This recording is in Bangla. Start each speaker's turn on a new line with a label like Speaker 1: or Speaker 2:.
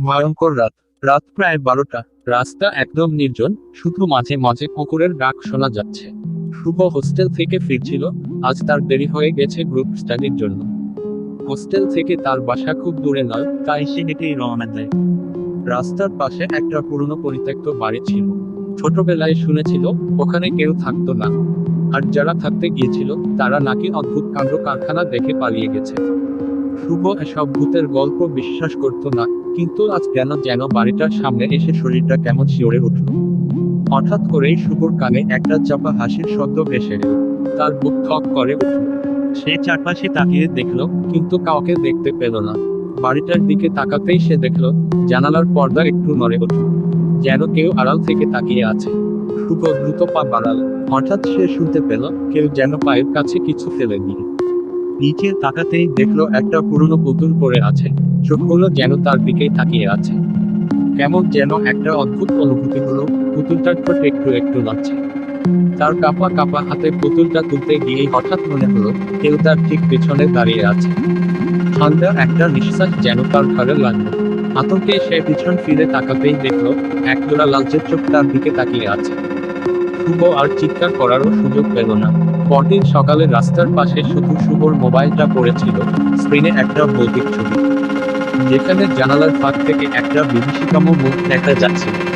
Speaker 1: ভয়ঙ্কর রাত। রাত প্রায় বারোটা। রাস্তা একদম নির্জন, শুধু মাঝে মাঝে কুকুরের ডাক শোনা যাচ্ছে। শুভ হোস্টেল থেকে ফিরছিল, আজ তার দেরি হয়ে গেছে গ্রুপ স্টাডির জন্য। হোস্টেল থেকে তার বাসা খুব দূরে নয়, তাই সে হেঁটেই রওনা দেয়। রাস্তার পাশে একটা পুরনো পরিত্যক্ত বাড়ি ছিল। ছোটবেলায় শুনেছিল, ওখানে কেউ থাকতো না। আর যারা থাকতে গিয়েছিল, তারা নাকি অদ্ভুত কাণ্ড কারখানা দেখে পালিয়ে গেছে। শুভ এসব ভূতের গল্প বিশ্বাস করতো না। কিন্তু আজ কেন যেন বাড়িটার সামনে এসে শরীরটা কেমন শিওরে উঠল? হঠাৎ করেই শুভর কানে একটা চাপা হাসির শব্দ ভেসে এলো। তার বুক থক করে উঠল। সে চারপাশে তাকিয়ে দেখল, কিন্তু কাউকে দেখতে পেল না। বাড়িটার দিকে তাকাতেই সে দেখল, জানালার পর্দা একটু নড়ে উঠল। যেন কেউ আড়াল থেকে তাকিয়ে আছে। শুভ দ্রুত পা বাড়াল। হঠাৎ সে শুনতে পেল, কেউ যেন পায়ের কাছে কিছু ফেলে দিয়ে নিচে তাকাতেই দেখল একটা পুরনো পুতুল পড়ে আছে। চোখগুলো যেন তার দিকেই তাকিয়ে আছে। কেমন যেন একটা অদ্ভুত অনুভূতি হলো পুতুলটার ঠোঁট একটু একটু লাগছে তার কাপা কাপা হাতে পুতুলটা তুলতে গিয়েই হঠাৎ মনে হলো কেউ তার ঠিক পেছনে দাঁড়িয়ে আছে। ঠান্ডা একটা নিঃশ্বাস যেন তার ঘরে লাগল। আতঙ্কে সে পিছন ফিরে তাকাতেই দেখল, একজোড়া লালচের চোখ তার দিকে তাকিয়ে আছে। শুভ আর চিৎকার করারও সুযোগ পেল না। পরদিন সকালে রাস্তার পাশে শুধু শুভর মোবাইলটা পড়েছিল, স্ক্রিনে একটা ভৌতিক ছবি। যেখানে জানালার ফাঁক থেকে একটা বিভীষিকাম মুখ দেখা যাচ্ছিল